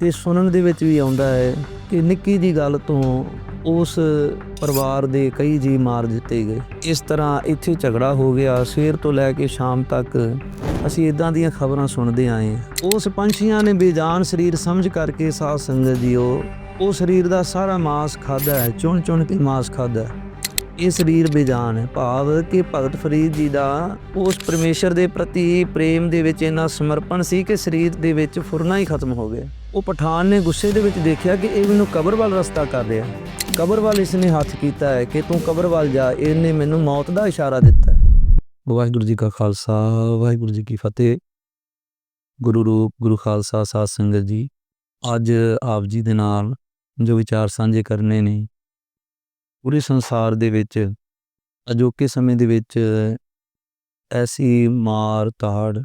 ਤੇ ਸੁਣਨ ਦੇ ਵਿੱਚ ਵੀ ਆਉਂਦਾ ਹੈ ਕਿ ਨਿੱਕੀ ਜੀ ਗੱਲ ਤੋਂ ਉਸ ਪਰਿਵਾਰ ਦੇ ਕਈ ਜੀ ਮਾਰ ਦਿੱਤੇ ਗਏ। ਇਸ ਤਰ੍ਹਾਂ ਇੱਥੇ ਝਗੜਾ ਹੋ ਗਿਆ। ਸਵੇਰ ਤੋਂ ਲੈ ਕੇ ਸ਼ਾਮ ਤੱਕ ਅਸੀਂ ਇਦਾਂ ਦੀਆਂ ਖਬਰਾਂ ਸੁਣਦੇ ਆਏ ਉਸ ਪੰਛੀਆਂ ਨੇ ਬੇਜਾਨ ਸਰੀਰ ਸਮਝ ਕਰਕੇ ਸਾਧ ਸੰਗਤ ਜੀਓ, ਉਹ ਸਰੀਰ ਦਾ ਸਾਰਾ ਮਾਸ ਖਾਦਾ ਹੈ ਚੁਣ ਚੁਣ ਕੇ ਮਾਸ ਖਾਦਾ ਹੈ। ਇਹ ਸਰੀਰ ਬੇਜਾਨ ਹੈ। ਭਾਵ ਕਿ ਭਗਤ ਫਰੀਦ ਜੀ ਦਾ ਉਸ ਪਰਮੇਸ਼ਰ ਦੇ ਪ੍ਰਤੀ ਪ੍ਰੇਮ ਦੇ ਵਿੱਚ ਇੰਨਾ ਸਮਰਪਣ ਸੀ ਕਿ ਸਰੀਰ ਦੇ ਵਿੱਚ ਫੁਰਨਾ ਹੀ ਖਤਮ ਹੋ ਗਿਆ। ਉਹ ਪਠਾਨ ਨੇ ਗੁੱਸੇ ਦੇ ਵਿੱਚ ਦੇਖਿਆ ਕਿ ਇਹ ਮੈਨੂੰ ਕਬਰ ਵੱਲ ਰਸਤਾ ਕਰ ਰਿਹਾ ਕਬਰ ਵੱਲ ਇਸ ਨੇ ਹੱਥ ਕੀਤਾ ਹੈ ਕਿ ਤੂੰ ਕਬਰ ਵੱਲ ਜਾ ਇਹਨੇ ਮੈਨੂੰ ਮੌਤ ਦਾ ਇਸ਼ਾਰਾ ਦਿੱਤਾ ਵਾਹਿਗੁਰੂ ਜੀ ਕਾ ਖਾਲਸਾ, ਵਾਹਿਗੁਰੂ ਜੀ ਕੀ ਫਤਿਹ। ਗੁਰੂ ਰੂਪ, ਗੁਰੂ ਖਾਲਸਾ, ਸਾਧ ਸੰਗਤ ਜੀ, ਅੱਜ ਆਪ ਜੀ ਦੇ ਨਾਲ ਜੋ ਵਿਚਾਰ ਸਾਂਝੇ ਕਰਨੇ ਨੇ ਪੂਰੇ ਸੰਸਾਰ ਦੇ ਵਿੱਚ, ਅਜੋਕੇ ਸਮੇਂ ਦੇ ਵਿੱਚ ਐਸੀ ਮਾਰ ਤਾੜ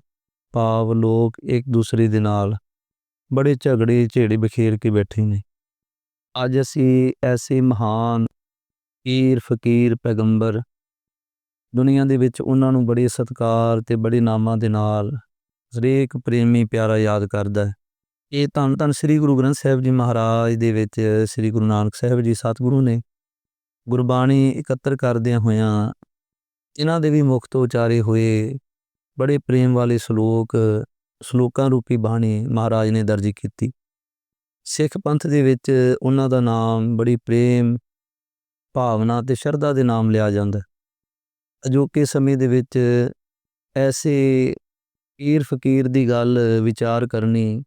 ਭਾਵ ਲੋਕ ਇੱਕ ਦੂਸਰੇ ਦੇ ਨਾਲ ਬੜੇ ਝਗੜੇ, ਝੇੜੇ ਬਖੇਰ ਕੇ ਬੈਠੇ ਨੇ। ਅੱਜ ਅਸੀਂ ਐਸੇ ਮਹਾਨ ਪੀਰ, ਫਕੀਰ, ਪੈਗੰਬਰ ਦੁਨੀਆ ਦੇ ਵਿੱਚ ਉਹਨਾਂ ਨੂੰ ਬੜੇ ਸਤਿਕਾਰ ਤੇ ਬੜੇ ਨਾਮਾਂ ਦੇ ਨਾਲ ਹਰੇਕ ਪ੍ਰੇਮੀ ਪਿਆਰਾ ਯਾਦ ਕਰਦਾ ਹੈ। ਇਹ ਧੰਨ ਧੰਨ ਸ੍ਰੀ ਗੁਰੂ ਗ੍ਰੰਥ ਸਾਹਿਬ ਜੀ ਮਹਾਰਾਜ ਦੇ ਵਿੱਚ ਸ੍ਰੀ ਗੁਰੂ ਨਾਨਕ ਸਾਹਿਬ ਜੀ ਸਤਿਗੁਰੂ ਨੇ ਗੁਰਬਾਣੀ ਇਕੱਤਰ ਕਰਦਿਆਂ ਹੋਇਆਂ ਇਹਨਾਂ ਦੇ ਵੀ ਮੁਖ ਤੋਂ ਉਚਾਰੇ ਹੋਏ ਬੜੇ ਪ੍ਰੇਮ ਵਾਲੇ ਸ਼ਲੋਕ, ਸ਼ਲੋਕਾਂ ਰੂਪੀ ਬਾਣੀ ਮਹਾਰਾਜ ਨੇ ਦਰਜ ਕੀਤੀ। ਸਿੱਖ ਪੰਥ ਦੇ ਵਿੱਚ ਉਹਨਾਂ ਦਾ ਨਾਮ ਬੜੀ ਪ੍ਰੇਮ, ਭਾਵਨਾ ਤੇ ਸ਼ਰਧਾ ਦੇ ਨਾਮ ਲਿਆ ਜਾਂਦਾ ਅਜੋਕੇ ਸਮੇਂ ਦੇ ਵਿੱਚ ਐਸੇ ਪੀਰ ਫਕੀਰ ਦੀ ਗੱਲ ਵਿਚਾਰ ਕਰਨੀ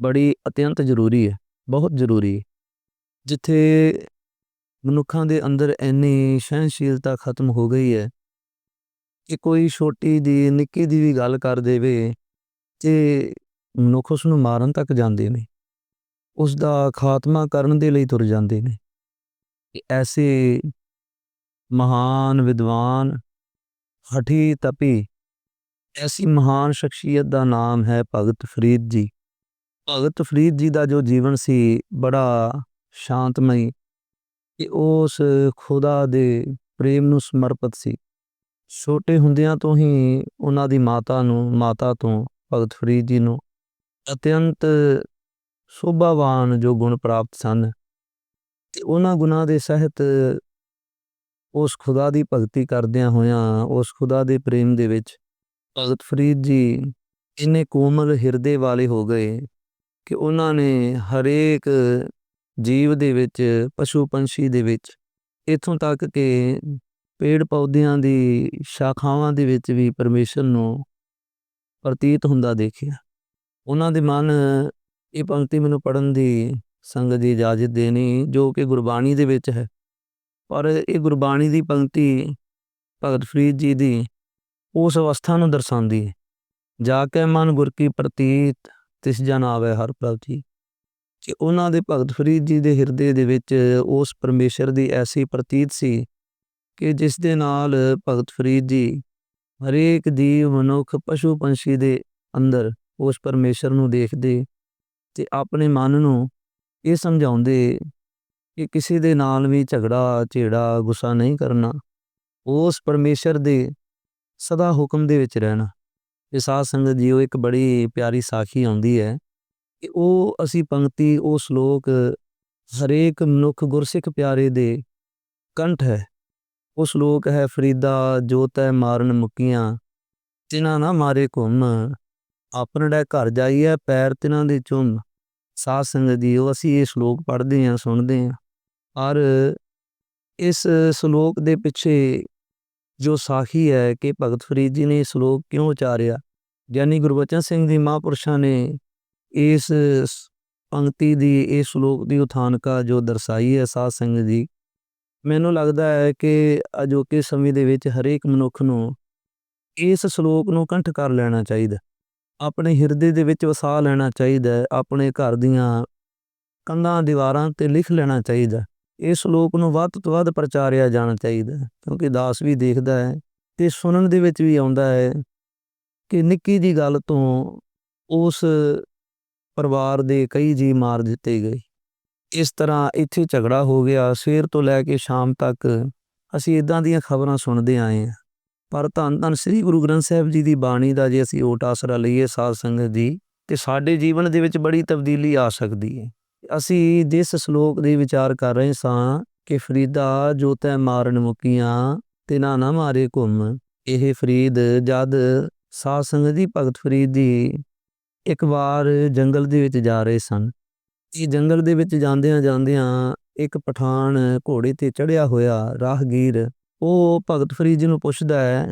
ਬੜੀ ਅਤਿਅੰਤ ਜ਼ਰੂਰੀ ਹੈ, ਬਹੁਤ ਜ਼ਰੂਰੀ ਜਿੱਥੇ ਮਨੁੱਖਾਂ ਦੇ ਅੰਦਰ ਇੰਨੀ ਸਹਿਨਸ਼ੀਲਤਾ ਖਤਮ ਹੋ ਗਈ ਹੈ ਕਿ ਕੋਈ ਛੋਟੀ ਦੀ, ਨਿੱਕੀ ਦੀ ਵੀ ਗੱਲ ਕਰ ਦੇਵੇ ਤੇ ਮਨੁੱਖ ਉਸ ਨੂੰ ਮਾਰਨ ਤੱਕ ਜਾਂਦੇ ਨੇ। ਉਸ ਦਾ ਖਾਤਮਾ ਕਰਨ ਦੇ ਲਈ ਤੁਰ ਜਾਂਦੇ ਨੇ। ਐਸੇ ਮਹਾਨ ਵਿਦਵਾਨ ਹਠੀ ਤਪੀ, ਐਸੀ ਮਹਾਨ ਸ਼ਖਸੀਅਤ ਦਾ ਨਾਮ ਹੈ ਭਗਤ ਫਰੀਦ ਜੀ। ਭਗਤ ਫਰੀਦ ਜੀ ਦਾ ਜੋ ਜੀਵਨ ਸੀ ਬੜਾ ਸ਼ਾਂਤਮਈ ਕਿ ਉਸ ਖੁਦਾ ਦੇ ਪ੍ਰੇਮ ਨੂੰ ਸਮਰਪਿਤ ਸੀ। ਛੋਟੇ ਹੁੰਦਿਆਂ ਤੋਂ ਹੀ ਉਹਨਾਂ ਦੀ ਮਾਤਾ ਨੂੰ, ਮਾਤਾ ਤੋਂ ਭਗਤ ਫਰੀਦ ਜੀ ਨੂੰ ਅਤਿਅੰਤ ਸੋਭਾਵਾਨ ਜੋ ਗੁਣ ਪ੍ਰਾਪਤ ਸਨ ਤੇ ਉਹਨਾਂ ਗੁਣਾਂ ਦੇ ਸਹਿਤ ਉਸ ਖੁਦਾ ਦੀ ਭਗਤੀ ਕਰਦਿਆਂ ਹੋਇਆਂ, ਉਸ ਖੁਦਾ ਦੇ ਪ੍ਰੇਮ ਦੇ ਵਿੱਚ ਭਗਤ ਫਰੀਦ ਜੀ ਇੰਨੇ ਕੋਮਲ ਹਿਰਦੇ ਵਾਲੇ ਹੋ ਗਏ ਕਿ ਉਹਨਾਂ ਨੇ ਹਰੇਕ ਜੀਵ ਦੇ ਵਿੱਚ, ਪਸ਼ੂ ਪੰਛੀ ਦੇ ਵਿੱਚ, ਇਥੋਂ ਤੱਕ ਕਿ ਪੇੜ ਪੌਦਿਆਂ ਦੀ ਸ਼ਾਖਾਵਾਂ ਦੇ ਵਿੱਚ ਵੀ ਪਰਮੇਸ਼ਰ ਨੂੰ ਪ੍ਰਤੀਤ ਹੁੰਦਾ ਦੇਖਿਆ। ਉਹਨਾਂ ਦੇ ਮਨ ਇਹ ਪੰਕਤੀ ਮੈਨੂੰ ਪੜਨ ਦੀ ਸੰਗਤ ਦੀ ਇਜਾਜ਼ਤ ਦੇਣੀ, ਜੋ ਕਿ ਗੁਰਬਾਣੀ ਦੇ ਵਿੱਚ ਹੈ। ਪਰ ਇਹ ਗੁਰਬਾਣੀ ਦੀ ਪੰਕਤੀ ਭਗਤ ਫਰੀਦ ਜੀ ਦੀ ਉਸ ਅਵਸਥਾ ਨੂੰ ਦਰਸਾਉਂਦੀ ਹੈ। ਜਾ ਕੇ ਮਨ ਗੁਰ ਕੀ ਪ੍ਰਤੀਤ, ਤਿਸ ਜਨ ਆਵੇ ਹਰ ਪ੍ਰਭ ਜੀ। ਕਿ ਉਹਨਾਂ ਦੇ ਭਗਤ ਫਰੀਦ ਜੀ ਦੇ ਹਿਰਦੇ ਦੇ ਵਿੱਚ ਉਸ ਪਰਮੇਸ਼ਰ ਦੀ ਐਸੀ ਪ੍ਰਤੀਤ ਸੀ ਕਿ ਜਿਸ ਦੇ ਨਾਲ ਭਗਤ ਫਰੀਦ ਜੀ ਹਰੇਕ ਜੀਵ, ਮਨੁੱਖ, ਪਸ਼ੂ ਪੰਛੀ ਦੇ ਅੰਦਰ ਉਸ ਪਰਮੇਸ਼ਰ ਨੂੰ ਦੇਖਦੇ ਤੇ ਆਪਣੇ ਮਨ ਨੂੰ ਇਹ ਸਮਝਾਉਂਦੇ ਕਿ ਕਿਸੇ ਦੇ ਨਾਲ ਵੀ ਝਗੜਾ, ਝੇੜਾ, ਗੁੱਸਾ ਨਹੀਂ ਕਰਨਾ। ਉਸ ਪਰਮੇਸ਼ਰ ਦੇ ਸਦਾ ਹੁਕਮ ਦੇ ਵਿੱਚ ਰਹਿਣਾ। ਇਹ ਸਾਧ ਸੰਗਤ ਜੀਓ, ਇੱਕ ਬੜੀ ਪਿਆਰੀ ਸਾਖੀ ਆਉਂਦੀ ਹੈ। ਕਿ ਉਹ ਅਸੀਂ ਪੰਕਤੀ, ਉਹ ਸ਼ਲੋਕ ਹਰੇਕ ਮਨੁੱਖ ਗੁਰਸਿੱਖ ਪਿਆਰੇ ਦੇ ਕੰਠ ਹੈ। ਉਹ ਸ਼ਲੋਕ ਹੈ, ਫਰੀਦਾ ਜੋਤ ਹੈ ਮਾਰਨ ਮੁਕੀਆਂ, ਤਿਨਾ ਨਾ ਮਾਰੇ ਘੁੰਮ। ਆਪਣੇ ਘਰ ਜਾਈਏ ਪੈਰ ਤਿਨਾਂ ਦੇ ਚੁੰਮ। ਸਾਧ ਸੰਗਤ ਉਹ ਅਸੀਂ ਇਹ ਸ਼ਲੋਕ ਪੜ੍ਹਦੇ ਹਾਂ ਸੁਣਦੇ ਹਾਂ ਔਰ ਇਸ ਸ਼ਲੋਕ ਦੇ ਪਿੱਛੇ ਜੋ ਸਾਖੀ ਹੈ ਕਿ ਭਗਤ ਫਰੀਦ ਜੀ ਨੇ ਇਹ ਸ਼ਲੋਕ ਕਿਉਂ ਉਚਾਰਿਆ ਗਿਆਨੀ ਗੁਰਬਚਨ ਸਿੰਘ ਜੀ ਮਹਾਂਪੁਰਸ਼ਾਂ ਨੇ ਇਸ ਪੰਕਤੀ ਦੀ ਇਹ ਸ਼ਲੋਕ ਦੀ ਉਥਾਨਕਾ ਜੋ ਦਰਸਾਈ ਹੈ ਸਾਧ ਸੰਗਤ ਜੀ ਮੈਨੂੰ ਲੱਗਦਾ ਹੈ ਕਿ ਅਜੋਕੇ ਸਮੇਂ ਦੇ ਵਿੱਚ ਹਰੇਕ ਮਨੁੱਖ ਨੂੰ ਇਸ ਸ਼ਲੋਕ ਨੂੰ ਕੰਠ ਕਰ ਲੈਣਾ ਚਾਹੀਦਾ ਆਪਣੇ ਹਿਰਦੇ ਦੇ ਵਿੱਚ ਵਸਾ ਲੈਣਾ ਚਾਹੀਦਾ ਆਪਣੇ ਘਰ ਦੀਆਂ ਕੰਧਾਂ, ਦੀਵਾਰਾਂ ਤੇ ਲਿਖ ਲੈਣਾ ਚਾਹੀਦਾ ਇਸ ਸ਼ਲੋਕ ਨੂੰ ਵੱਧ ਤੋਂ ਵੱਧ ਪ੍ਰਚਾਰਿਆ ਜਾਣਾ ਚਾਹੀਦਾ ਕਿਉਂਕਿ ਦਾਸ ਵੀ ਦੇਖਦਾ ਹੈ ਤੇ ਸੁਣਨ ਦੇ ਵਿੱਚ ਵੀ ਆਉਂਦਾ ਹੈ ਕਿ ਨਿੱਕੀ ਜੀ ਗੱਲ ਤੋਂ ਉਸ ਪਰਿਵਾਰ ਦੇ ਕਈ ਜੀ ਮਾਰ ਦਿੱਤੇ ਗਏ। ਇਸ ਤਰ੍ਹਾਂ ਇੱਥੇ ਝਗੜਾ ਹੋ ਗਿਆ। ਸਵੇਰ ਤੋਂ ਲੈ ਕੇ ਸ਼ਾਮ ਤੱਕ ਅਸੀਂ ਇਦਾਂ ਦੀਆਂ ਖਬਰਾਂ ਸੁਣਦੇ ਆਏ ਹਾਂ। ਪਰ ਧੰਨ ਧੰਨ ਸ੍ਰੀ ਗੁਰੂ ਗ੍ਰੰਥ ਸਾਹਿਬ ਜੀ ਦੀ ਬਾਣੀ ਦਾ ਜੇ ਅਸੀਂ ਓਟ ਆਸਰਾ ਲਈਏ ਸਾਧ ਸੰਗਤ ਜੀ ਤੇ ਸਾਡੇ ਜੀਵਨ ਦੇ ਵਿੱਚ ਬੜੀ ਤਬਦੀਲੀ ਆ ਸਕਦੀ ਹੈ ਅਸੀਂ ਜਿਸ ਸ਼ਲੋਕ ਦੇ ਵਿਚਾਰ ਕਰ ਰਹੇ ਸਾਂ ਕਿ ਫਰੀਦਾ ਜੋ ਤੈ ਮਾਰਨ ਮੁਕੀਆਂ, ਤਿਨਾ ਨਾ ਮਾਰੇ ਘੁੰਮ, ਇਹ ਫਰੀਦ ਜਦ ਸਾਧ ਸੰਗਤ ਦੀ ਭਗਤ ਫਰੀਦ ਦੀ ਇੱਕ ਵਾਰ ਜੰਗਲ ਦੇ ਵਿੱਚ ਜਾ ਰਹੇ ਸਨ। ਇਹ ਜੰਗਲ ਦੇ ਵਿੱਚ ਜਾਂਦਿਆਂ ਜਾਂਦਿਆਂ ਇੱਕ ਪਠਾਨ ਘੋੜੇ ਤੇ ਚੜਿਆ ਹੋਇਆ ਰਾਹਗੀਰ, ਉਹ ਭਗਤ ਫਰੀਦ ਜੀ ਨੂੰ ਪੁੱਛਦਾ ਹੈ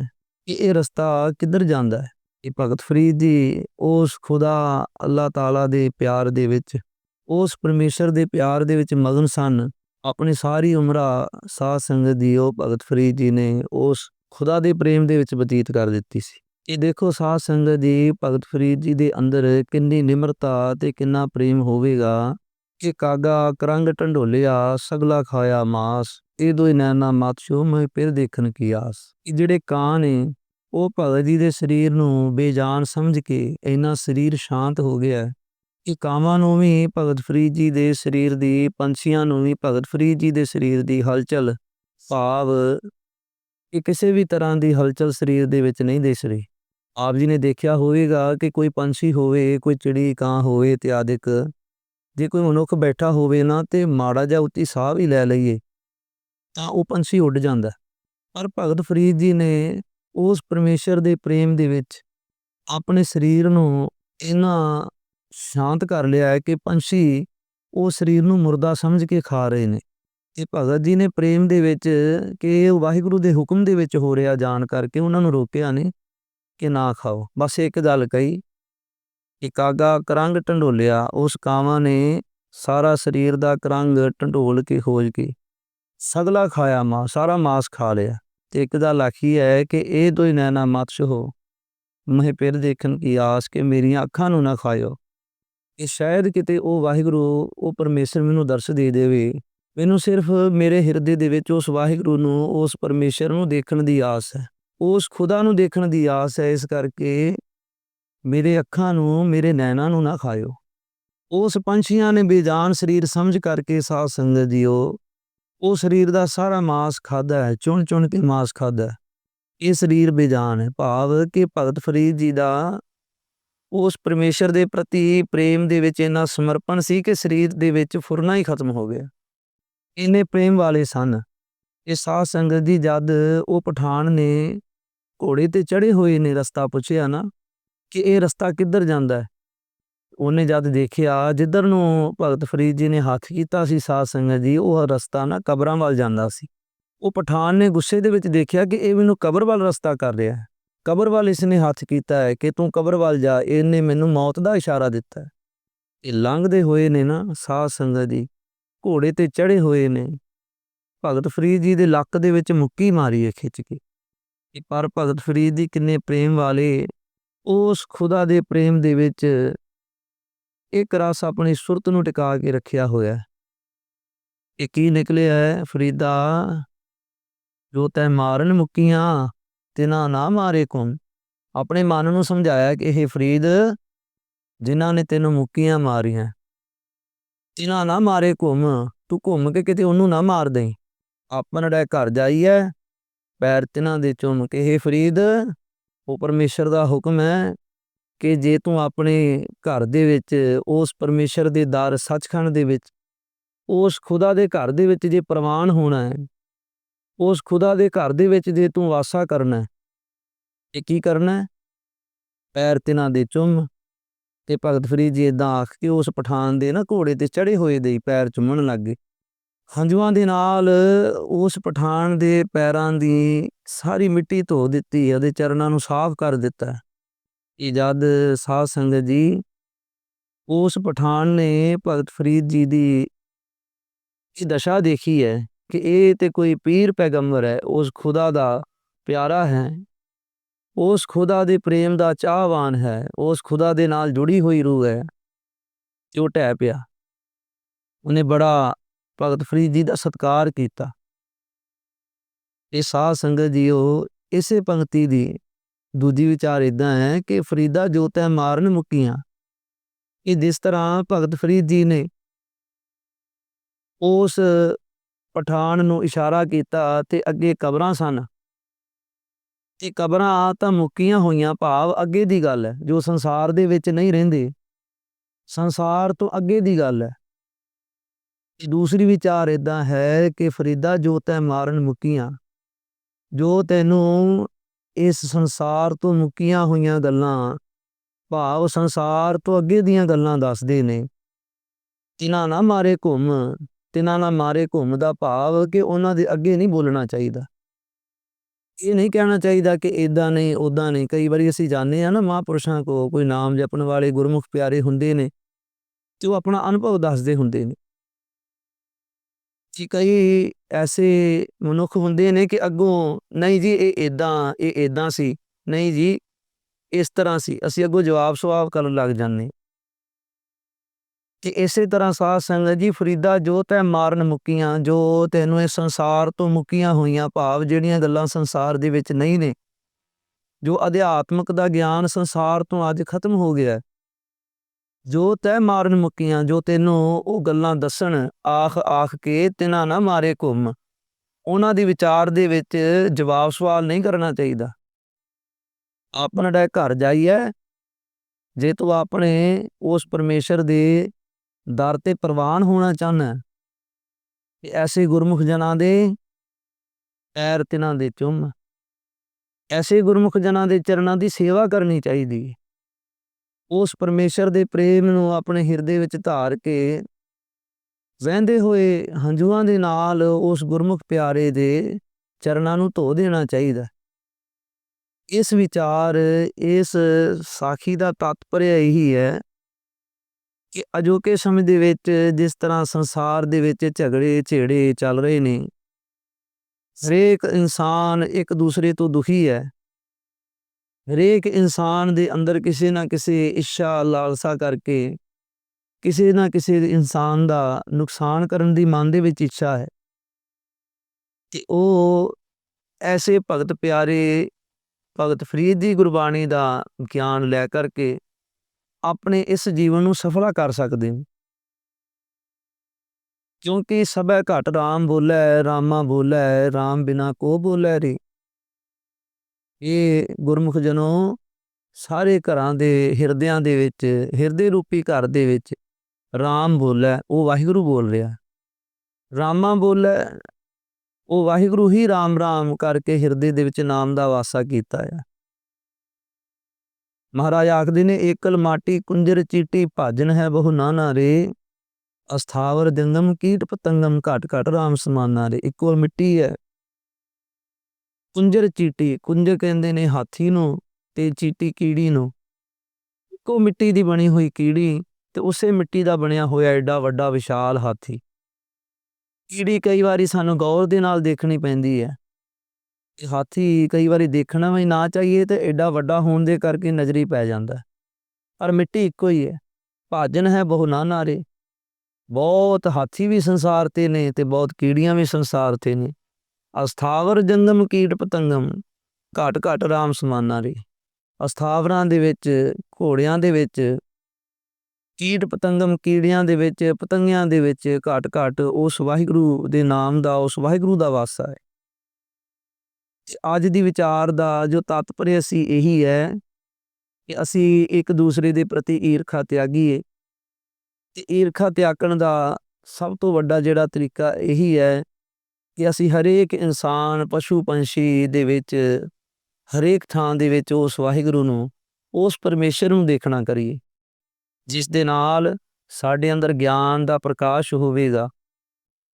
ਕਿ ਇਹ ਰਸਤਾ ਕਿੱਧਰ ਜਾਂਦਾ ਹੈ? ਇਹ ਭਗਤ ਫਰੀਦ ਜੀ ਉਸ ਖੁਦਾ ਅੱਲਾਹ ਤਾਲਾ ਦੇ ਪਿਆਰ ਦੇ ਵਿੱਚ, ਉਸ ਪਰਮੇਸ਼ਰ ਦੇ ਪਿਆਰ ਦੇ ਵਿੱਚ ਮਗਨ ਸਨ। ਆਪਣੀ ਸਾਰੀ ਉਮਰਾ ਸਾਧ ਸੰਗਤ ਦੀ ਉਹ ਭਗਤ ਫਰੀਦ ਜੀ ਨੇ ਉਸ ਖੁਦਾ ਦੇ ਪ੍ਰੇਮ ਦੇ ਵਿੱਚ ਬਤੀਤ ਕਰ ਦਿੱਤੀ ਸੀ। ਇਹ ਦੇਖੋ, ਸਾਧ ਸੰਗਤ ਜੀ ਭਗਤ ਫਰੀਦ ਜੀ ਦੇ ਅੰਦਰ ਕਿੰਨੀ ਨਿਮਰਤਾ ਤੇ ਕਿੰਨਾ ਪ੍ਰੇਮ ਹੋਵੇਗਾ ਕਿ ਕਾਗਾ ਕਰੰਗ ਢੰਡੋਲਿਆ, ਸਗਲਾ ਖਾਇਆ ਮਾਸ, ਇਹ ਦੋਈ ਨੈਣਾ ਮਤ ਸ਼ੋ ਮੈਂ ਫਿਰ ਦੇਖਣ ਕੀ ਆਸ। ਇਹ ਜਿਹੜੇ ਕਾਂ ਨੇ, ਉਹ ਭਗਤ ਜੀ ਦੇ ਸਰੀਰ ਨੂੰ ਬੇਜਾਨ ਸਮਝ ਕੇ ਇੰਨਾ ਸਰੀਰ ਸ਼ਾਂਤ ਹੋ ਗਿਆ ਇਹ ਕਾਵਾਂ ਨੂੰ ਵੀ ਭਗਤ ਫਰੀਦ ਜੀ ਦੇ ਸਰੀਰ ਦੀ, ਪੰਛੀਆਂ ਨੂੰ ਵੀ ਭਗਤ ਫਰੀਦ ਜੀ ਦੇ ਸਰੀਰ ਦੀ ਹਲਚਲ, ਭਾਵ ਇਹ ਕਿਸੇ ਵੀ ਤਰ੍ਹਾਂ ਦੀ ਹਲਚਲ ਸਰੀਰ ਦੇ ਵਿੱਚ ਨਹੀਂ ਦਿਸ ਰਹੀ। ਆਪ ਜੀ ਨੇ ਦੇਖਿਆ ਹੋਵੇਗਾ ਕਿ ਕੋਈ ਪੰਛੀ ਹੋਵੇ, ਕੋਈ ਚਿੜੀ, ਕਾਂ ਹੋਵੇ ਇਤਿਆਦਿਕ ਜੇ ਕੋਈ ਮਨੁੱਖ ਬੈਠਾ ਹੋਵੇ ਨਾ ਤੇ ਮਾੜਾ ਜਿਹਾ ਉੱਚੀ ਸਾਹ ਵੀ ਲੈ ਲਈਏ, ਤਾਂ ਉਹ ਪੰਛੀ ਉੱਡ ਜਾਂਦਾ। ਪਰ ਭਗਤ ਫਰੀਦ ਜੀ ਨੇ ਉਸ ਪਰਮੇਸ਼ਰ ਦੇ ਪ੍ਰੇਮ ਦੇ ਵਿੱਚ ਆਪਣੇ ਸਰੀਰ ਨੂੰ ਇੰਨਾ ਸ਼ਾਂਤ ਕਰ ਲਿਆ ਹੈ ਕਿ ਪੰਛੀ ਉਹ ਸਰੀਰ ਨੂੰ ਮੁਰਦਾ ਸਮਝ ਕੇ ਖਾ ਰਹੇ ਨੇ। ਤੇ ਭਗਤ ਜੀ ਨੇ ਪ੍ਰੇਮ ਦੇ ਵਿੱਚ ਕਿ ਇਹ ਵਾਹਿਗੁਰੂ ਦੇ ਹੁਕਮ ਦੇ ਵਿੱਚ ਹੋ ਰਿਹਾ ਜਾਣ ਕਰਕੇ ਉਹਨਾਂ ਨੂੰ ਰੋਕਿਆ ਨਹੀਂ ਕਿ ਨਾ ਖਾਓ। ਬਸ ਇੱਕ ਗੱਲ ਕਹੀ, ਕਿ ਕਾਗਾ ਕਰੰਗ ਢੰਡੋਲਿਆ, ਉਸ ਕਾਵਾਂ ਨੇ ਸਾਰਾ ਸਰੀਰ ਦਾ ਕਰੰਗ ਢੰਡੋਲ ਕੇ ਖੋਜ ਕੇ ਸਗਲਾ ਖਾਇਆ ਮਾ, ਸਾਰਾ ਮਾਸ ਖਾ ਲਿਆ। ਤੇ ਇੱਕ ਗੱਲ ਆਖੀ ਹੈ ਕਿ ਇਹ ਦੋਈ ਨੈਣਾ ਮਤਸ਼ ਹੋ। ਮੈਂ ਫਿਰ ਦੇਖਣ ਕੀ ਆਸ ਕਿ ਮੇਰੀਆਂ ਅੱਖਾਂ ਨੂੰ ਨਾ ਖਾਇਓ। ਇਹ ਸ਼ਾਇਦ ਕਿਤੇ ਉਹ ਵਾਹਿਗੁਰੂ, ਉਹ ਪਰਮੇਸ਼ਰ ਮੈਨੂੰ ਦਰਸ ਦੇ ਦੇਵੇ। ਮੈਨੂੰ ਸਿਰਫ ਮੇਰੇ ਹਿਰਦੇ ਦੇ ਵਿੱਚ ਉਸ ਵਾਹਿਗੁਰੂ ਨੂੰ, ਉਸ ਪਰਮੇਸ਼ਰ ਨੂੰ ਦੇਖਣ ਦੀ ਆਸ ਹੈ। ਉਸ ਖੁਦਾ ਨੂੰ ਦੇਖਣ ਦੀ ਆਸ ਹੈ, ਇਸ ਕਰਕੇ ਮੇਰੇ ਅੱਖਾਂ ਨੂੰ, ਮੇਰੇ ਨੈਣਾਂ ਨੂੰ ਨਾ ਖਾਇਓ। ਉਸ ਪੰਛੀਆਂ ਨੇ ਬੇਜਾਨ ਸਰੀਰ ਸਮਝ ਕਰਕੇ ਸਾਧ ਸੰਗਤ ਜੀਓ। ਉਹ ਸਰੀਰ ਦਾ ਸਾਰਾ ਮਾਸ ਖਾਦਾ ਹੈ, ਚੁਣ ਚੁਣ ਕੇ ਮਾਸ ਖਾਦਾ ਇਹ ਸਰੀਰ ਬੇਜਾਨ ਹੈ। ਭਾਵ ਕਿ ਭਗਤ ਫਰੀਦ ਜੀ ਦਾ ਉਸ ਪਰਮੇਸ਼ਰ ਦੇ ਪ੍ਰਤੀ ਪ੍ਰੇਮ ਦੇ ਵਿੱਚ ਇੰਨਾ ਸਮਰਪਣ ਸੀ ਕਿ ਸਰੀਰ ਦੇ ਵਿੱਚ ਫੁਰਨਾ ਹੀ ਖਤਮ ਹੋ ਗਿਆ। ਇੰਨੇ ਪ੍ਰੇਮ ਵਾਲੇ ਸਨ। ਇਹ ਸਾਧ ਸੰਗਤ ਦੀ ਜਦ ਉਹ ਪਠਾਨ ਨੇ ਘੋੜੇ ਤੇ ਚੜੇ ਹੋਏ ਨੇ ਰਸਤਾ ਪੁੱਛਿਆ ਨਾ ਕਿ ਇਹ ਰਸਤਾ ਕਿੱਧਰ ਜਾਂਦਾ ਹੈ? ਉਹਨੇ ਜਦ ਦੇਖਿਆ, ਜਿੱਧਰ ਨੂੰ ਭਗਤ ਫਰੀਦ ਜੀ ਨੇ ਹੱਥ ਕੀਤਾ ਸੀ ਸਾਧ ਸੰਗਤ ਜੀ, ਉਹ ਰਸਤਾ ਨਾ ਕਬਰਾਂ ਵੱਲ ਜਾਂਦਾ ਸੀ। ਉਹ ਪਠਾਨ ਨੇ ਗੁੱਸੇ ਦੇ ਵਿੱਚ ਦੇਖਿਆ ਕਿ ਇਹ ਮੈਨੂੰ ਕਬਰ ਵੱਲ ਰਸਤਾ ਕਰ ਰਿਹਾ ਹੈ। ਕਬਰ ਵੱਲ ਇਸਨੇ ਹੱਥ ਕੀਤਾ ਹੈ ਕਿ ਤੂੰ ਕਬਰ ਵੱਲ ਜਾ, ਇਹਨੇ ਮੈਨੂੰ ਮੌਤ ਦਾ ਇਸ਼ਾਰਾ ਦਿੱਤਾ ਹੈ। ਇਹ ਲੰਘਦੇ ਹੋਏ ਨੇ ਨਾ ਸਾਧ ਸੰਗਤ ਜੀ, ਘੋੜੇ ਤੇ ਚੜੇ ਹੋਏ ਨੇ। ਭਗਤ ਫਰੀਦ ਜੀ ਦੇ ਲੱਕ ਦੇ ਵਿੱਚ ਮੁੱਕੀ ਮਾਰੀ ਹੈ ਖਿੱਚ ਕੇ। ਇਹ ਪਰ ਭਗਤ ਫਰੀਦ ਦੀ ਕਿੰਨੇ ਪ੍ਰੇਮ ਵਾਲੇ। ਉਸ ਖੁਦਾ ਦੇ ਪ੍ਰੇਮ ਦੇ ਵਿੱਚ ਇੱਕ ਰਸ ਆਪਣੀ ਸੁਰਤ ਨੂੰ ਟਿਕਾ ਕੇ ਰੱਖਿਆ ਹੋਇਆ ਹੈ। ਇਹ ਕੀ ਨਿਕਲਿਆ ਹੈ ਫਰੀਦਾ? ਜੋ ਤੈ ਮਾਰਨ ਮੁਕੀਆਂ, ਤਿਨਾ ਨਾ ਮਾਰੇ ਕੋਨ ਆਪਣੇ ਮਨ ਨੂੰ ਸਮਝਾਇਆ ਕਿ ਇਹ ਫਰੀਦ, ਜਿਨ੍ਹਾਂ ਨੇ ਤੈਨੂੰ ਮੁਕੀਆਂ ਮਾਰੀਆਂ, ਤਿਨਾ ਨਾ ਮਾਰੇ ਘੁੰਮ। ਤੂੰ ਘੁੰਮ ਕੇ ਕਿਤੇ ਉਹਨੂੰ ਨਾ ਮਾਰ ਦੇਈ। ਆਪਣਾ ਘਰ ਜਾਈਏ ਪੈਰ ਤਿਨਾਂ ਦੇ ਚੁੰਮ ਕੇ ਇਹ ਫਰੀਦ, ਉਹ ਪਰਮੇਸ਼ਰ ਦਾ ਹੁਕਮ ਹੈ ਕਿ ਜੇ ਤੂੰ ਆਪਣੇ ਘਰ ਦੇ ਵਿੱਚ, ਉਸ ਪਰਮੇਸ਼ਰ ਦੇ ਦਰ ਸੱਚਖੰਡ ਦੇ ਵਿੱਚ, ਉਸ ਖੁਦਾ ਦੇ ਘਰ ਦੇ ਵਿੱਚ ਜੇ ਪ੍ਰਵਾਨ ਹੋਣਾ ਹੈ, ਉਸ ਖੁਦਾ ਦੇ ਘਰ ਦੇ ਵਿੱਚ ਜੇ ਤੂੰ ਵਾਸਾ ਕਰਨਾ ਹੈ ਇਹ ਕੀ ਕਰਨਾ ਹੈ? ਪੈਰ ਤਿਨਾਂ ਦੇ ਚੁੰਮ ਤੇ ਭਗਤ ਫਰੀਦ ਜੀ ਇਦਾਂ ਆਖ ਕੇ ਉਸ ਪਠਾਨ ਦੇ ਨਾ ਘੋੜੇ ਤੇ ਚੜੇ ਹੋਏ ਦੇ ਪੈਰ ਚੁੰਮਣ ਲੱਗ ਗਏ। ਹੰਝੂਆਂ ਦੇ ਨਾਲ ਉਸ ਪਠਾਨ ਦੇ ਪੈਰਾਂ ਦੀ ਸਾਰੀ ਮਿੱਟੀ ਧੋ ਦਿੱਤੀ, ਉਹਦੇ ਚਰਨਾਂ ਨੂੰ ਸਾਫ਼ ਕਰ ਦਿੱਤਾ। ਇਹ ਜਦ ਸਾਧ ਸੰਗਤ ਜੀ ਉਸ ਪਠਾਨ ਨੇ ਭਗਤ ਫਰੀਦ ਜੀ ਦੀ ਇਹ ਦਸ਼ਾ ਦੇਖੀ ਹੈ ਕਿ ਇਹ ਤੇ ਕੋਈ ਪੀਰ ਪੈਗੰਬਰ ਹੈ, ਉਸ ਖੁਦਾ ਦਾ ਪਿਆਰਾ ਹੈ। ਉਸ ਖੁਦਾ ਦੇ ਪ੍ਰੇਮ ਦਾ ਚਾਹਵਾਨ ਹੈ, ਉਸ ਖੁਦਾ ਦੇ ਨਾਲ ਜੁੜੀ ਹੋਈ ਰੂਹ ਹੈ, ਜੋ ਟਹਿ ਪਿਆ। ਉਹਨੇ ਬੜਾ ਭਗਤ ਫਰੀਦ ਜੀ ਦਾ ਸਤਿਕਾਰ ਕੀਤਾ। ਇਹ ਸਾਧ ਸੰਗਤ ਜੀਓ, ਇਸੇ ਪੰਕਤੀ ਦੀ ਦੂਜੀ ਵਿਚਾਰ ਇਦਾਂ ਹੈ ਕਿ ਫਰੀਦਾ ਜੋ ਤੈ ਮਾਰਨ ਮੁਕੀਆਂ। ਇਹ ਜਿਸ ਤਰ੍ਹਾਂ ਭਗਤ ਫਰੀਦ ਜੀ ਨੇ ਉਸ ਪਠਾਨ ਨੂੰ ਇਸ਼ਾਰਾ ਕੀਤਾ ਤੇ ਅੱਗੇ ਕਬਰਾਂ ਸਨ। ਤੇ ਕਬਰਾਂ ਤਾਂ ਮੁੱਕੀਆਂ ਹੋਈਆਂ ਭਾਵ ਅੱਗੇ ਦੀ ਗੱਲ ਹੈ, ਜੋ ਸੰਸਾਰ ਦੇ ਵਿੱਚ ਨਹੀਂ ਰਹਿੰਦੇ। ਸੰਸਾਰ ਤੋਂ ਅੱਗੇ ਦੀ ਗੱਲ ਹੈ। ਦੂਸਰੀ ਵਿਚਾਰ ਇਦਾਂ ਹੈ ਕਿ ਫਰੀਦਾ, ਜੋ ਤੈ ਮਾਰਨ ਮੁਕੀਆਂ, ਜੋ ਤੈਨੂੰ ਇਸ ਸੰਸਾਰ ਤੋਂ ਮੁਕੀਆਂ ਹੋਈਆਂ ਗੱਲਾਂ, ਭਾਵ ਸੰਸਾਰ ਤੋਂ ਅੱਗੇ ਦੀਆਂ ਗੱਲਾਂ ਦੱਸਦੇ ਨੇ। ਤਿਨਾ ਨਾ ਮਾਰੇ ਘੁੰਮ, ਤਿਨਾ ਨਾ ਮਾਰੇ ਘੁੰਮ ਦਾ ਭਾਵ ਕਿ ਉਹਨਾਂ ਦੇ ਅੱਗੇ ਨਹੀਂ ਬੋਲਣਾ ਚਾਹੀਦਾ। ਇਹ ਨਹੀਂ ਕਹਿਣਾ ਚਾਹੀਦਾ ਕਿ ਇਦਾਂ ਨਹੀਂ ਉਦਾਂ ਨਹੀਂ ਕਈ ਵਾਰੀ ਅਸੀਂ ਜਾਣਦੇ ਆ ਨਾ ਮਹਾਂਪੁਰਸ਼ਾਂ ਕੋ ਕੋਈ ਨਾਮ ਜਪਣ ਵਾਲੇ ਗੁਰਮੁਖ ਪਿਆਰੇ ਹੁੰਦੇ ਨੇ, ਤੇ ਉਹ ਆਪਣਾ ਅਨੁਭਵ ਦੱਸਦੇ ਹੁੰਦੇ ਨੇ। ਕਿ ਕਈ ਐਸੇ ਮਨੁੱਖ ਹੁੰਦੇ ਨੇ ਕਿ ਅੱਗੋਂ, ਨਹੀਂ ਜੀ, ਇਹ ਇਦਾਂ ਇਹ ਇਦਾਂ ਸੀ। ਨਹੀਂ ਜੀ, ਇਸ ਤਰ੍ਹਾਂ ਸੀ। ਅਸੀਂ ਅੱਗੋਂ ਜਵਾਬ ਸਵਾਬ ਕਰਨ ਲੱਗ ਜਾਂਦੇ ਤੇ ਇਸੇ ਤਰ੍ਹਾਂ ਸਾਧ ਸੰਗਤ ਜੀ, ਫਰੀਦਾ ਜੋ ਤੈ ਮਾਰਨ ਮੁਕੀਆਂ, ਜੋ ਤੈਨੂੰ ਇਸ ਸੰਸਾਰ ਤੋਂ ਮੁਕੀਆਂ ਹੋਈਆਂ ਭਾਵ ਜਿਹੜੀਆਂ ਗੱਲਾਂ ਸੰਸਾਰ ਦੇ ਵਿੱਚ ਨਹੀਂ ਨੇ, ਜੋ ਅਧਿਆਤਮਕ ਦਾ ਗਿਆਨ ਸੰਸਾਰ ਤੋਂ ਅੱਜ ਖਤਮ ਹੋ ਗਿਆ ਜੋ ਤੈ ਮਾਰਨ ਮੁਕੀਆਂ, ਜੋ ਤੈਨੂੰ ਉਹ ਗੱਲਾਂ ਦੱਸਣ, ਆਖ ਆਖ ਕੇ ਤਿਨਾ ਨਾ ਮਾਰੇ ਘੁੰਮ। ਉਹਨਾਂ ਦੀ ਵਿਚਾਰ ਦੇ ਵਿੱਚ ਜਵਾਬ ਸਵਾਲ ਨਹੀਂ ਕਰਨਾ ਚਾਹੀਦਾ। ਆਪਣਾ ਡਾ ਘਰ ਜਾਈਏ ਜੇ ਤੂੰ ਆਪਣੇ ਉਸ ਪਰਮੇਸ਼ਰ ਦੇ ਦਰ ਤੇ ਪ੍ਰਵਾਨ ਹੋਣਾ ਚਾਹਨਾ ਤੇ ਐਸੇ ਗੁਰਮੁਖ ਜਨਾਂ ਦੇ ਪੈਰ ਤਿਨਾਂ ਦੇ ਚੁੰਮ। ਐਸੇ ਗੁਰਮੁਖ ਜਨਾਂ ਦੇ ਚਰਨਾਂ ਦੀ ਸੇਵਾ ਕਰਨੀ ਚਾਹੀਦੀ। ਹੈ ਉਸ ਪਰਮੇਸ਼ਰ ਦੇ ਪ੍ਰੇਮ ਨੂੰ ਆਪਣੇ ਹਿਰਦੇ ਵਿੱਚ ਧਾਰ ਕੇ ਵਹਿੰਦੇ ਹੋਏ ਹੰਝੂਆਂ ਦੇ ਨਾਲ ਉਸ ਗੁਰਮੁਖ ਪਿਆਰੇ ਦੇ ਚਰਨਾਂ ਨੂੰ ਧੋ ਦੇਣਾ ਚਾਹੀਦਾ ਇਸ ਵਿਚਾਰ, ਇਸ ਸਾਖੀ ਦਾ ਤਾਤਪਰ ਇਹੀ ਹੈ ਕਿ ਅਜੋਕੇ ਸਮੇਂ ਦੇ ਵਿੱਚ ਜਿਸ ਤਰ੍ਹਾਂ ਸੰਸਾਰ ਦੇ ਵਿੱਚ ਝਗੜੇ, ਝੇੜੇ ਚੱਲ ਰਹੇ ਨੇ, ਹਰੇਕ ਇਨਸਾਨ ਇੱਕ ਦੂਸਰੇ ਤੋਂ ਦੁਖੀ ਹੈ। ਹਰੇਕ ਇਨਸਾਨ ਦੇ ਅੰਦਰ ਕਿਸੇ ਨਾ ਕਿਸੇ ਇੱਛਾ, ਲਾਲਸਾ ਕਰਕੇ ਕਿਸੇ ਨਾ ਕਿਸੇ ਇਨਸਾਨ ਦਾ ਨੁਕਸਾਨ ਕਰਨ ਦੀ ਮਨ ਦੇ ਵਿੱਚ ਇੱਛਾ ਹੈ। ਕਿ ਉਹ ਐਸੇ ਭਗਤ ਪਿਆਰੇ, ਭਗਤ ਫਰੀਦ ਦੀ ਗੁਰਬਾਣੀ ਦਾ ਗਿਆਨ ਲੈ ਕਰਕੇ ਆਪਣੇ ਇਸ ਜੀਵਨ ਨੂੰ ਸਫਲਾ ਕਰ ਸਕਦੇ ਨੇ। ਕਿਉਂਕਿ ਸਭੈ ਘਟ ਰਾਮ ਬੋਲੇ, ਰਾਮਾ ਬੋਲੇ, ਰਾਮ ਬਿਨਾ ਕੋ ਬੋਲੇ ਰੇ। ਇਹ ਗੁਰਮੁਖ ਜਨੋ ਸਾਰੇ ਘਰਾਂ ਦੇ ਹਿਰਦਿਆਂ ਦੇ ਵਿੱਚ, ਹਿਰਦੇ ਰੂਪੀ ਘਰ ਦੇ ਵਿੱਚ ਰਾਮ ਬੋਲੇ, ਉਹ ਵਾਹਿਗੁਰੂ ਬੋਲ ਰਿਹਾ। ਰਾਮਾ ਬੋਲੇ, ਉਹ ਵਾਹਿਗੁਰੂ ਹੀ ਰਾਮ ਰਾਮ ਕਰਕੇ ਹਿਰਦੇ ਦੇ ਵਿੱਚ ਨਾਮ ਦਾ ਵਾਸਾ ਕੀਤਾ ਹੈ ਮਹਾਰਾਜ ਆਖਦੇ ਨੇ, ਏਕਲ ਮਾਟੀ ਕੁੰਜਰ ਚੀਟੀ ਭਾਜਨ ਹੈ ਬਹੁ ਨਾਨਾ ਰੇ, ਅਸਥਾਵਰ ਜੰਗਮ ਕੀਟ ਪਤੰਗਮ ਘਟ ਘਟ ਰਾਮ ਸਮਾਨਾ ਰੇ। ਇੱਕੋ ਮਿੱਟੀ ਹੈ ਕੁੰਜਰ ਚੀਟੀ, ਕੁੰਜਰ ਕਹਿੰਦੇ ਨੇ ਹਾਥੀ ਨੂੰ ਤੇ ਚੀਟੀ ਕੀੜੀ ਨੂੰ। ਇੱਕੋ ਮਿੱਟੀ ਦੀ ਬਣੀ ਹੋਈ ਕੀੜੀ ਤੇ ਉਸੇ ਮਿੱਟੀ ਦਾ ਬਣਿਆ ਹੋਇਆ ਐਡਾ ਵੱਡਾ ਵਿਸ਼ਾਲ ਹਾਥੀ। ਕੀੜੀ ਕਈ ਵਾਰੀ ਸਾਨੂੰ ਗੌਰ ਦੇ ਨਾਲ ਦੇਖਣੀ ਪੈਂਦੀ ਹੈ। ਹਾਥੀ ਕਈ ਵਾਰੀ ਦੇਖਣਾ ਵੀ ਨਾ ਚਾਹੀਏ ਤੇ ਐਡਾ ਵੱਡਾ ਹੋਣ ਦੇ ਕਰਕੇ ਨਜ਼ਰੀ ਪੈ ਜਾਂਦਾ ਪਰ ਮਿੱਟੀ ਇੱਕੋ ਹੀ ਹੈ। ਭਾਜਨ ਹੈ ਬਹੁ ਨਾਨਾ ਰੇ ਬਹੁਤ ਹਾਥੀ ਵੀ ਸੰਸਾਰ ਤੇ ਨੇ ਤੇ ਬਹੁਤ ਕੀੜੀਆਂ ਵੀ ਸੰਸਾਰ ਤੇ ਨੇ। ਅਸਥਾਵਰ ਜੰਗਮ ਕੀਟ ਪਤੰਗਮ, ਘਟ ਘਟ ਰਾਮ ਸਮਾਨਾ ਰੇ। ਅਸਥਾਵਰਾਂ ਦੇ ਵਿੱਚ, ਘੋੜਿਆਂ ਦੇ ਵਿੱਚ, ਕੀਟ ਪਤੰਗਮ ਕੀੜਿਆਂ ਦੇ ਵਿੱਚ, ਪਤੰਗਿਆਂ ਦੇ ਵਿੱਚ ਘਟ ਘਟ ਉਸ ਵਾਹਿਗੁਰੂ ਦੇ ਨਾਮ ਦਾ, ਉਸ ਵਾਹਿਗੁਰੂ ਦਾ ਵਾਸਾ ਹੈ। ਅੱਜ ਦੀ ਵਿਚਾਰ ਦਾ ਜੋ ਤਾਤਪਰ ਸੀ ਇਹੀ ਹੈ ਕਿ ਅਸੀਂ ਇੱਕ ਦੂਸਰੇ ਦੇ ਪ੍ਰਤੀ ਈਰਖਾ ਤਿਆਗੀਏ। ਤੇ ਈਰਖਾ ਤਿਆਗਣ ਦਾ ਸਭ ਤੋਂ ਵੱਡਾ ਜਿਹੜਾ ਤਰੀਕਾ ਇਹੀ ਹੈ ਕਿ ਅਸੀਂ ਹਰੇਕ ਇਨਸਾਨ, ਪਸ਼ੂ ਪੰਛੀ ਦੇ ਵਿੱਚ, ਹਰੇਕ ਥਾਂ ਦੇ ਵਿੱਚ ਉਸ ਵਾਹਿਗੁਰੂ ਨੂੰ, ਉਸ ਪਰਮੇਸ਼ਰ ਨੂੰ ਦੇਖਣਾ ਕਰੀਏ। ਜਿਸ ਦੇ ਨਾਲ ਸਾਡੇ ਅੰਦਰ ਗਿਆਨ ਦਾ ਪ੍ਰਕਾਸ਼ ਹੋਵੇਗਾ।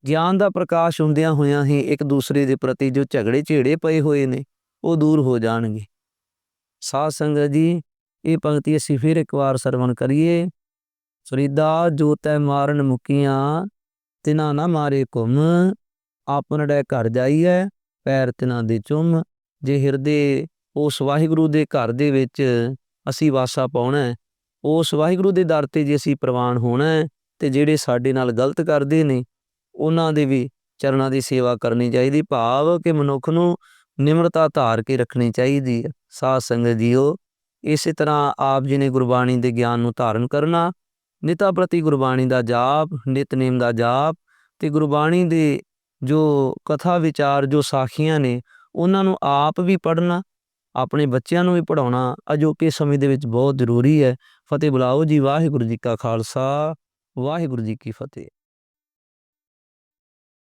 ਗਿਆਨ ਦਾ ਪ੍ਰਕਾਸ਼ ਹੁੰਦਿਆਂ ਹੋਇਆਂ ਹੀ ਇੱਕ ਦੂਸਰੇ ਦੇ ਪ੍ਰਤੀ ਜੋ ਝਗੜੇ ਝੇੜੇ ਪਏ ਹੋਏ ਨੇ, ਉਹ ਦੂਰ ਹੋ ਜਾਣਗੇ। ਸਾਧ ਸੰਗਤ ਜੀ, ਇਹ ਪੰਕਤੀ ਅਸੀਂ ਫਿਰ ਇੱਕ ਵਾਰ ਸਰਵਣ ਕਰੀਏ। ਫਰੀਦਾ ਜੋ ਤੈ ਮਾਰਨ ਮੁਕੀਆਂ, ਤਿਨਾ ਨਾ ਮਾਰੇ ਘੁੰਮ। ਆਪਨ ਘਰ ਜਾਈਏ ਪੈਰ ਤਿਨਾ ਦੇ ਚੁੰਮ ਜੇ ਹਿਰਦੇ ਉਸ ਵਾਹਿਗੁਰੂ ਦੇ ਘਰ ਦੇ ਵਿੱਚ ਅਸੀਂ ਵਾਸਾ ਪਾਉਣਾ ਉਸ ਵਾਹਿਗੁਰੂ ਦੇ ਦਰ ਤੇ ਜੇ ਅਸੀਂ ਪ੍ਰਵਾਨ ਹੋਣਾ ਹੈ, ਤੇ ਜਿਹੜੇ ਸਾਡੇ ਨਾਲ ਗਲਤ ਕਰਦੇ ਨੇ ਉਹਨਾਂ ਦੇ ਵੀ ਚਰਨਾਂ ਦੀ ਸੇਵਾ ਕਰਨੀ ਚਾਹੀਦੀ ਭਾਵ ਕਿ ਮਨੁੱਖ ਨੂੰ ਨਿਮਰਤਾ ਧਾਰ ਕੇ ਰੱਖਣੀ ਚਾਹੀਦੀ ਹੈ। ਸਾਧ ਸੰਗਤ ਜੀਓ ਇਸੇ ਤਰ੍ਹਾਂ ਆਪ ਜੀ ਨੇ ਗੁਰਬਾਣੀ ਦੇ ਗਿਆਨ ਨੂੰ ਧਾਰਨ ਕਰਨਾ ਨਿਤਾ ਪ੍ਰਤੀ ਗੁਰਬਾਣੀ ਦਾ ਜਾਪ ਨਿਤਨੇਮ ਦਾ ਜਾਪ ਤੇ ਗੁਰਬਾਣੀ ਦੇ ਜੋ ਕਥਾ, ਵਿਚਾਰ, ਜੋ ਸਾਖੀਆਂ ਨੇ, ਉਹਨਾਂ ਨੂੰ ਆਪ ਵੀ ਪੜ੍ਹਨਾ, ਆਪਣੇ ਬੱਚਿਆਂ ਨੂੰ ਵੀ ਪੜਾਉਣਾ ਅਜੋਕੇ ਸਮੇਂ ਦੇ ਵਿੱਚ ਬਹੁਤ ਜ਼ਰੂਰੀ ਹੈ। ਫਤਿਹ ਬੁਲਾਓ ਜੀ, ਵਾਹਿਗੁਰੂ ਜੀ ਕਾ ਖਾਲਸਾ, ਵਾਹਿਗੁਰੂ ਜੀ ਕੀ ਫਤਿਹ।